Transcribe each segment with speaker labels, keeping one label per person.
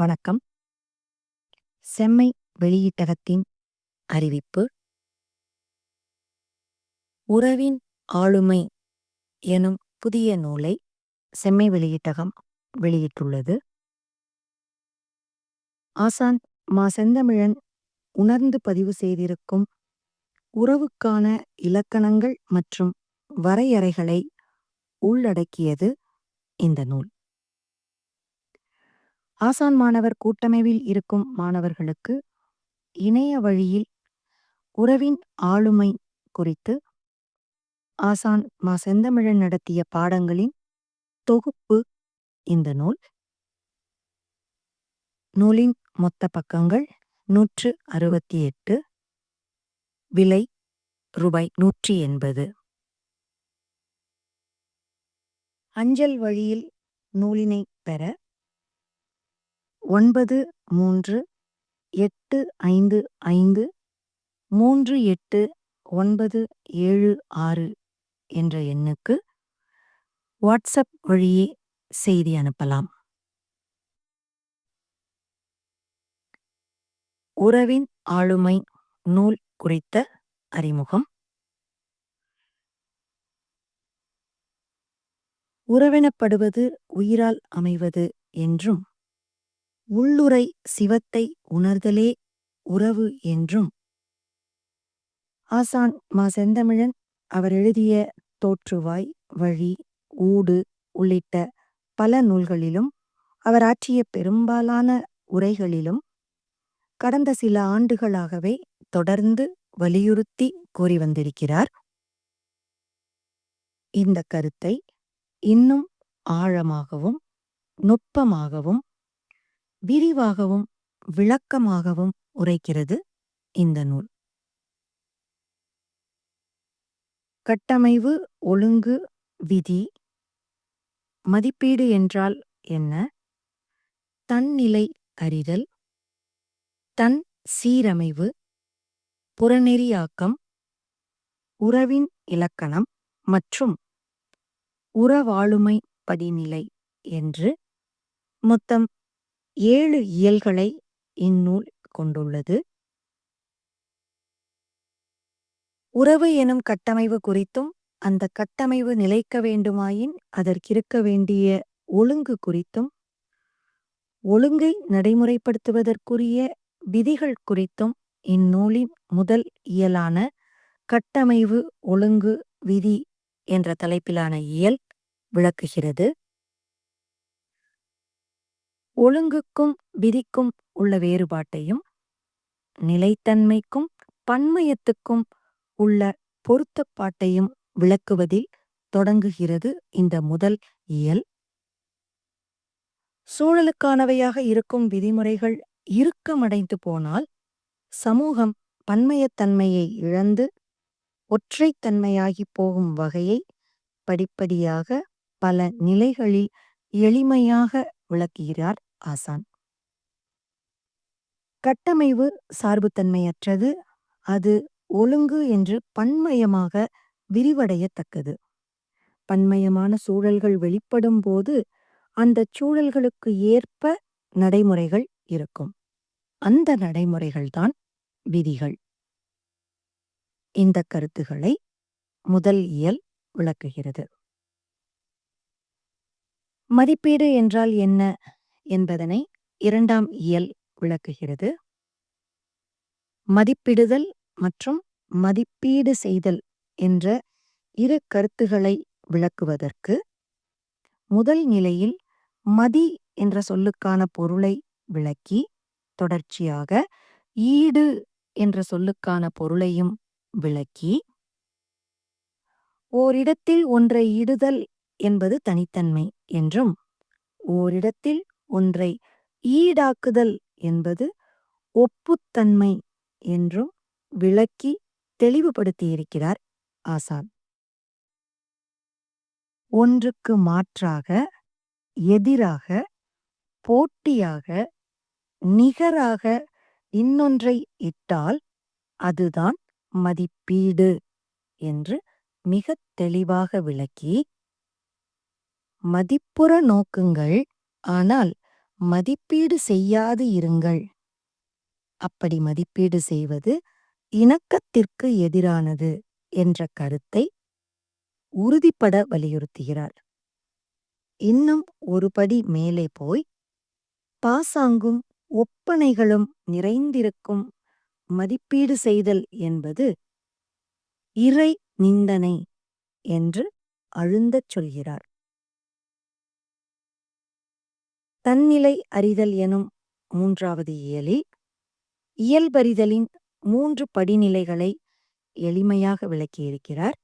Speaker 1: வணக்கம். செம்மை வெளியீட்டகத்தின் அறிவிப்பு. உறவின் ஆளுமை எனும் புதிய நூலை செம்மை வெளியீட்டகம் வெளியிட்டுள்ளது. ஆசான் மா செந்தமிழன் உணர்ந்து பதிவு செய்திருக்கும் உறவுக்கான இலக்கணங்கள் மற்றும் வரையறைகளை உள்ளடக்கியது இந்த நூல். ஆசான் மாணவர் கூட்டமைவில் இருக்கும் மாணவர்களுக்கு இணைய வழியில் உறவின் ஆளுமை குறித்து ஆசான் மா செந்தமிழன் நடத்திய பாடங்களின் தொகுப்பு இந்த நூல். நூலின் மொத்த பக்கங்கள் நூற்று அறுபத்தி எட்டு விலை ரூபாய் நூற்றி எண்பது. அஞ்சல் வழியில் நூலினை பெற ஒன்பது மூன்று எட்டு ஐந்து ஐந்து மூன்று எட்டு ஒன்பது ஏழு ஆறு என்ற எண்ணுக்கு வாட்ஸ்அப் வழியே செய்தி அனுப்பலாம். உறவின் ஆளுமை நூல் குறித்த அறிமுகம். உறவினப்படுவது உயிரால் அமைவது என்றும் உள்ளுரை சிவத்தை உணர்தலே உறவு என்றும். ஆசான் மா செந்தமிழன் அவர் எழுதிய தோற்றுவாய் வழி ஊடு உள்ளிட்ட பல நூல்களிலும் அவர் ஆற்றிய பெரும்பாலான உரைகளிலும் கடந்த சில ஆண்டுகளாகவே தொடர்ந்து வலியுறுத்தி கூறி வந்திருக்கிறார். இந்த கருத்தை இன்னும் ஆழமாகவும் நுட்பமாகவும் விரிவாகவும் விளக்கமாகவும் உரைக்கிறது இந்த நூல். கட்டமைவு ஒழுங்கு விதி. மதிப்பீடு என்றால் என்ன? தன்னிலை அறிதல். தன் சீரமைவு. புறநெறியாக்கம். உறவின் இலக்கணம் மற்றும் உறவாளுமை படிநிலை என்று மொத்தம் ஏழு இயல்களை இந்நூல் கொண்டுள்ளது. உறவு எனும் கட்டமைவு குறித்தும் அந்த கட்டமைவு நிலைக்க வேண்டுமாயின் அதற்கிருக்க வேண்டிய ஒழுங்கு குறித்தும் ஒழுங்கை நடைமுறைப்படுத்துவதற்குரிய விதிகள் குறித்தும் இந்நூலின் முதல் இயலான கட்டமைவு ஒழுங்கு விதி என்ற தலைப்பிலான இயல் விளக்குகிறது. ஒழுங்குக்கும் விதிக்கும் உள்ள வேறுபாட்டையும் நிலைத்தன்மைக்கும் பன்மயத்துக்கும் உள்ள பொருத்தப்பாட்டையும் விளக்குவதில் தொடங்குகிறது இந்த முதல் இயல். சூழலுக்கானவையாக இருக்கும் விதிமுறைகள் இறுக்கமடைந்து போனால் சமூகம் பன்மயத்தன்மையை இழந்து ஒற்றைத்தன்மையாகி போகும் வகையை படிப்படியாக பல நிலைகளில் எளிமையாக விளக்குகிறார். ஆசான். கட்டமைவு சார்புத்தன்மையற்றது. அது ஒழுங்கு என்று பன்மயமாக விரிவடையத்தக்கது. பன்மயமான சூழல்கள் வெளிப்படும் போது அந்த சூழல்களுக்கு ஏற்ப நடைமுறைகள் இருக்கும். அந்த நடைமுறைகள்தான் விதிகள். இந்த கருத்துகளை முதல் இயல் விளக்குகிறது. மதிப்பீடு என்றால் என்ன? என்பதனை இரண்டாம் இயல் விளக்குகிறது. மதிப்பிடுதல் மற்றும் மதிப்பீடு செய்தல் என்ற இரு கருத்துகளை விளக்குவதற்கு முதல் நிலையில் மதி என்ற சொல்லுக்கான பொருளை விளக்கி தொடர்ச்சியாக ஈடு என்ற சொல்லுக்கான பொருளையும் விளக்கி ஓரிடத்தில் ஒன்றை இடுதல் என்பது தனித்தன்மை என்றும் ஓரிடத்தில் ஒன்றை ஈடாக்குதல் என்பது ஒப்புத்தன்மை என்றும் விளக்கி தெளிவுபடுத்தியிருக்கிறார் ஆசான். ஒன்றுக்கு மாற்றாக எதிராக போட்டியாக நிகராக இன்னொன்றை இட்டால் அதுதான் மதிப்பீடு என்று மிக தெளிவாக விளக்கி மதிப்புற நோக்குங்கள் ஆனால் மதிப்பீடு செய்யாது இருங்கள். அப்படி மதிப்பீடு செய்வது இணக்கத்திற்கு எதிரானது என்ற கருத்தை உறுதிப்பட வலியுறுத்துகிறார். இன்னும் ஒருபடி மேலே போய் பாசாங்கும் ஒப்பனைகளும் நிறைந்திருக்கும் மதிப்பீடு செய்தல் என்பது இறை நிந்தனை என்று அழுந்தச் சொல்கிறார். தன்னிலை அறிதல் எனும் மூன்றாவது இயலில் இயல்பறிதலின் மூன்று படிநிலைகளை எளிமையாக விளக்கியிருக்கிறார்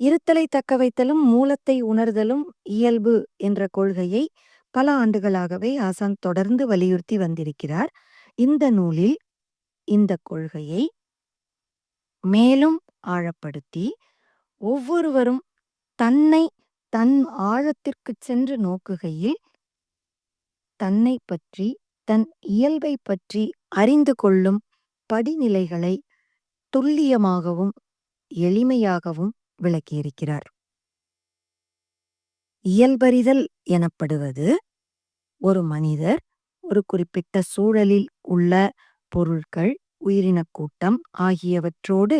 Speaker 1: இருத்தலை தக்க வைத்தலும் மூலத்தை உணர்தலும் இயல்பு என்ற கொள்கையை பல ஆண்டுகளாகவே ஆசான் தொடர்ந்து வலியுறுத்தி வந்திருக்கிறார். இந்த நூலில் இந்த கொள்கையை மேலும் ஆழப்படுத்தி ஒவ்வொருவரும் தன்னை தன் ஆழத்திற்கு சென்று நோக்குகையில் தன்னை பற்றி தன் இயல்பை பற்றி அறிந்து கொள்ளும் படிநிலைகளை துல்லியமாகவும் எளிமையாகவும் விளக்கியிருக்கிறார். இயல்பறிதல் எனப்படுவது ஒரு மனிதர் ஒரு குறிப்பிட்ட சூழலில் உள்ள பொருட்கள் உயிரினக் கூட்டம் ஆகியவற்றோடு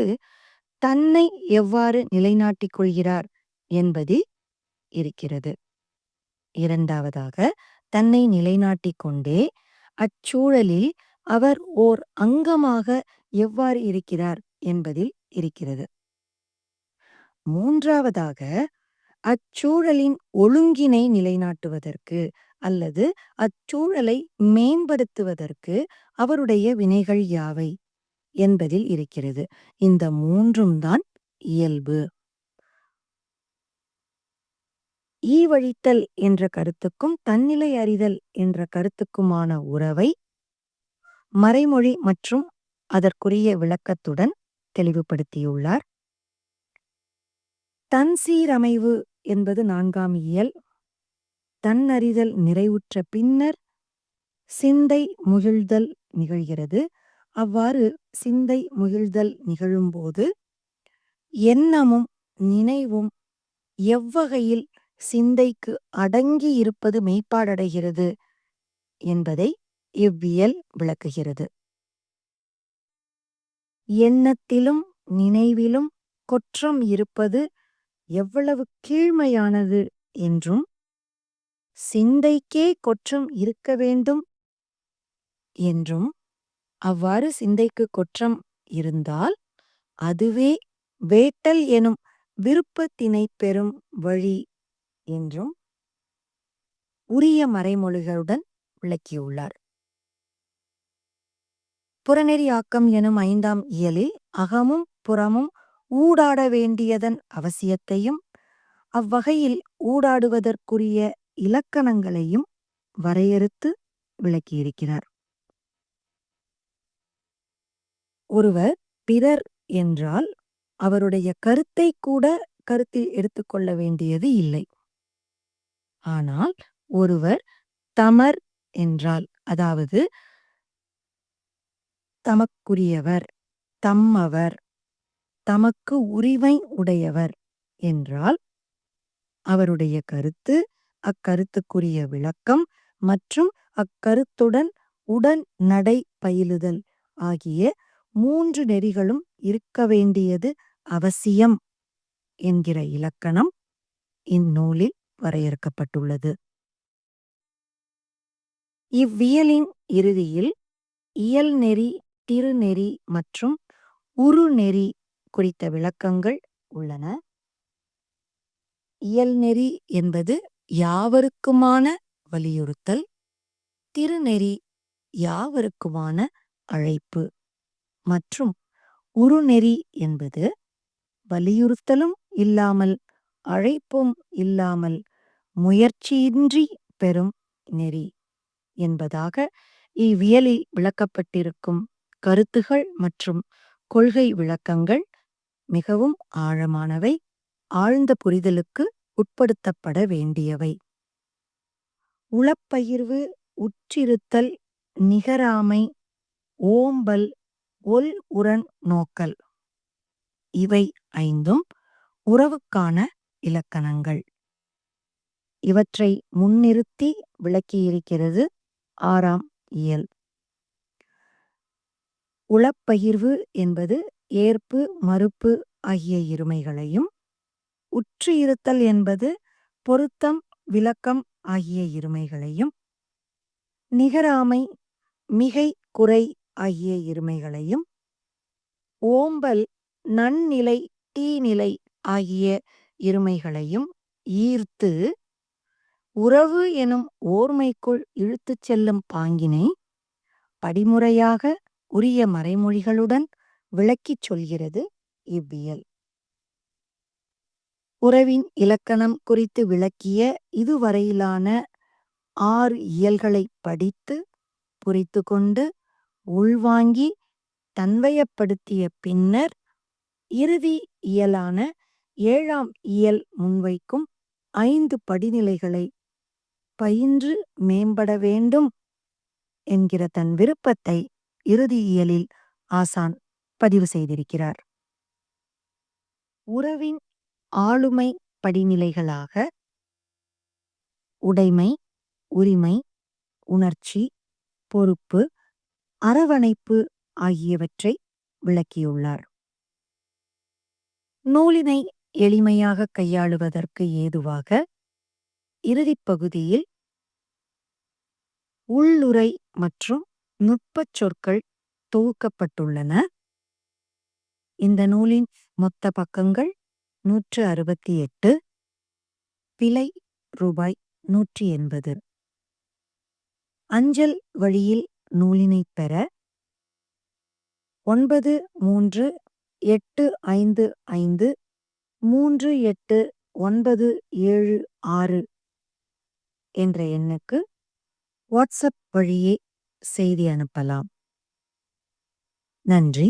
Speaker 1: தன்னை எவ்வாறு நிலைநாட்டிக் கொள்கிறார் என்பது இருக்கிறது. இரண்டாவதாக தன்னை நிலைநாட்டிக் கொண்டே அச்சூழலில் அவர் ஓர் அங்கமாக எவ்வாறு இருக்கிறார் என்பதில் இருக்கிறது. மூன்றாவதாக அச்சூழலின் ஒழுங்கினை நிலைநாட்டுவதற்கு அல்லது அச்சூழலை மேம்படுத்துவதற்கு அவருடைய வினைகள் யாவை என்பதில் இருக்கிறது. இந்த மூன்றும் தான் இயல்பு. ஈவழித்தல் என்ற கருத்துக்கும் தன்னிலை அறிதல் என்ற கருத்துக்குமான உறவை மறைமொழி மற்றும் அதற்குரிய விளக்கத்துடன் தெளிவுபடுத்தியுள்ளார். தன் சீரமைவு என்பது நான்காம் இயல். தன்னறிதல் நிறைவுற்ற பின்னர் சிந்தை முகிழ்தல் நிகழ்கிறது. அவ்வாறு சிந்தை முகிழ்தல் நிகழும்போது எண்ணமும் நினைவும் எவ்வகையில் சிந்தைக்கு அடங்கி இருப்பது மெய்ப்பாடடைகிறது என்பதை இவ்வியல் விளக்குகிறது. எண்ணத்திலும் நினைவிலும் கொற்றம் இருப்பது எவ்வளவு கீழ்மையானது என்றும் சிந்தைக்கே கொற்றம் இருக்க வேண்டும் என்றும் அவ்வாறு சிந்தைக்கு கொற்றம் இருந்தால் அதுவே வேட்டல் எனும் விருப்பத்தினை பெறும் வழி என்றும் உரிய மறைமொழிகளுடன் விளக்கியுள்ளார். புறநெறி ஆக்கம் எனும் ஐந்தாம் இயலில் அகமும் புறமும் ஊடாட வேண்டியதன் அவசியத்தையும் அவ்வகையில் ஊடாடுவதற்குரிய இலக்கணங்களையும் வரையறுத்து விளக்கியிருக்கிறார். ஒருவர் பிறர் என்றால் அவருடைய கருத்தை கூட கருத்தில் எடுத்துக்கொள்ள வேண்டியது இல்லை. ஆனால் ஒருவர் தமர் என்றால் அதாவது தமக்குரியவர் தம்மவர் தமக்கு உரிமை உடையவர் என்றால் அவருடைய கருத்து அக்கருத்துக்குரிய விளக்கம் மற்றும் அக்கருத்துடன் உடன் நடை பயிலுதல் ஆகிய மூன்று நெறிகளும் இருக்க வேண்டியது அவசியம் என்கிற இலக்கணம் இந்நூலில் வரையறுக்கப்பட்டுள்ளது. இவ்வியலின் இறுதியில் இயல் நெறி திருநெறி மற்றும் உருநெறி குறித்த விளக்கங்கள் உள்ளன. இயல்நெறி என்பது யாவருக்குமான வலியுறுத்தல் திருநெறி யாவருக்குமான அழைப்பு மற்றும் உருநெறி என்பது வலியுறுத்தலும் இல்லாமல் அழைப்பும் இல்லாமல் முயற்சியின்றி பெறும் நெறி என்பதாக இவ்வியலில் விளக்கப்பட்டிருக்கும் கருத்துகள் மற்றும் கொள்கை விளக்கங்கள் மிகவும் ஆழமானவை ஆழ்ந்த புரிதலுக்கு உட்படுத்தப்பட வேண்டியவை. உளப்பயிர்வு உற்றிருத்தல் நிகராமை ஓம்பல் ஒல் உரன் நோக்கல். இவை ஐந்தும் உறவுக்கான இலக்கணங்கள். இவற்றை முன்னிறுத்தி விளக்கியிருக்கிறது ஆறாம் இயல். உளப்பகிர்வு என்பது ஏற்பு மறுப்பு ஆகிய இருமைகளையும் உற்று இருத்தல் என்பது பொருத்தம் விளக்கம் ஆகிய இருமைகளையும் நிகராமை மிகை குறை ஆகிய இருமைகளையும் ஓம்பல் நன்னிலை தீநிலை ஆகிய இருமைகளையும் ஈர்த்து உறவு எனும் ஓர்மைக்குள் இழுத்துச் செல்லும் பாங்கினை படிமுறையாக உரிய மறைமொழிகளுடன் விளக்கிச் சொல்கிறது இவ்வியல். உறவின் இலக்கணம் குறித்து விளக்கிய இதுவரையிலான ஆறு இயல்களை படித்து புரித்து கொண்டு உள்வாங்கி தன்வயப்படுத்திய பின்னர் இறுதி இயலான ஏழாம் இயல் முன்வைக்கும் ஐந்து படிநிலைகளை பயின்று மேம்பட வேண்டும் என்கிற தன் விருப்பத்தை இறுதி இயலில் ஆசான் பதிவு செய்திருக்கிறார். உறவின் ஆளுமை படிநிலைகளாக உடைமை உரிமை உணர்ச்சி பொறுப்பு அரவணைப்பு ஆகியவற்றை விளக்கியுள்ளார். நூலினை எளிமையாக கையாளுவதற்கு ஏதுவாக இறுதிப் பகுதியில் உள்ளுரை மற்றும் நுட்பச் சொற்கள் தொகுக்கப்பட்டுள்ளன. இந்த நூலின் மொத்த பக்கங்கள் நூற்று அறுபத்தி எட்டு விலை ரூபாய் நூற்றி எண்பது. அஞ்சல் வழியில் நூலினை பெற ஒன்பது மூன்று எட்டு ஐந்து ஐந்து மூன்று எட்டு ஒன்பது ஏழு ஆறு என்ற எண்ணுக்கு வாட்ஸ்அப் வழியே செய்தி அனுப்பலாம். நன்றி.